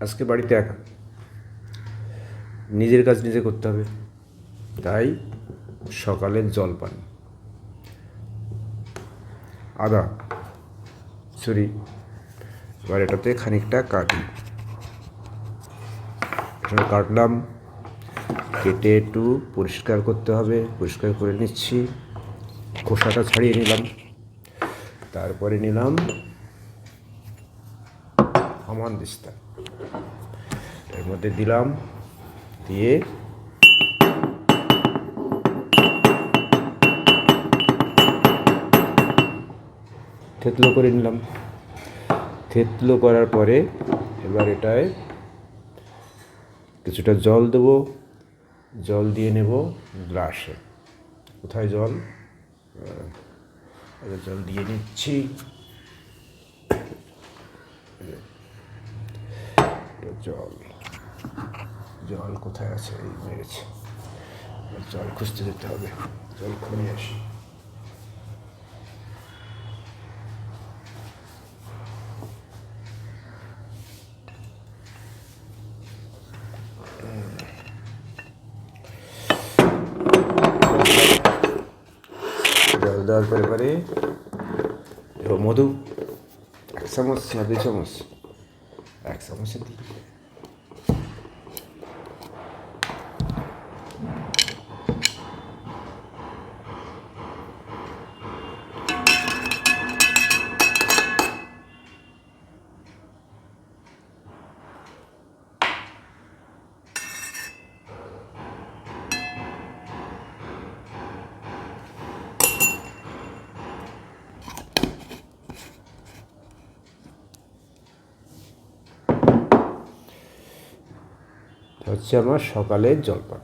আজকে বাড়িতে একা। নিজের কাজ নিজে করতে হবে। তাই সকালের জলপান আদা, সরি, এবার এটাতে খানিকটা কাটি কাটলাম। কেটে একটু পরিষ্কার করতে হবে। পরিষ্কার করে নিচ্ছি। খোসাটা ছাড়িয়ে নিলাম। তারপরে নিলাম আমান দিস্তা। এর মধ্যে দিলাম, দিয়ে থেতলো করে নিলাম। থেতলো করার পরে এবার এটায় কিছুটা জল দেবো। জল দিয়ে নেব গ্লাসে। কোথায় জল? জল দিয়ে নিচ্ছি। জল। জল কোথায় আছে? এই মেরেছে। জল খুঁজতে যেতে হবে। জল খুঁজে আসি। জল দেওয়ার পরে পরে মধু এক চামচ না দুই চামচ এক চামচে দিই হচ্ছে আমার সকালের জলপান।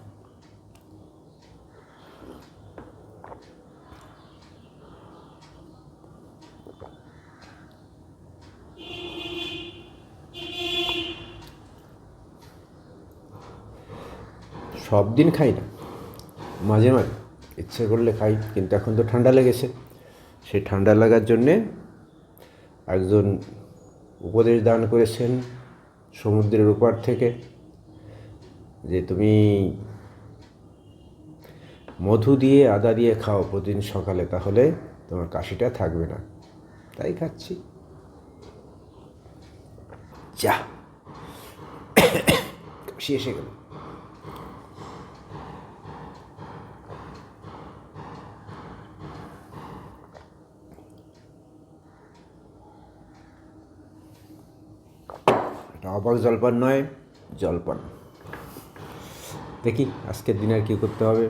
সব দিন খাই না। মাঝে মাঝে ইচ্ছে করলে খাই, কিন্তু এখন তো ঠান্ডা লেগেছে। সেই ঠান্ডা লাগার জন্যে একজন উপদেশ দান করেছেন সমুদ্রের ওপার থেকে। যে তুমি মধু দিয়ে আদা দিয়ে খাও প্রতিদিন সকালে, তাহলে তোমার কাশিটা থাকবে না। তাই খাচ্ছি। যা। কাশি এসে গেল। এটা জলপান নয়, জলপান। দেখি আজকের দিনে আর কী করতে হবে।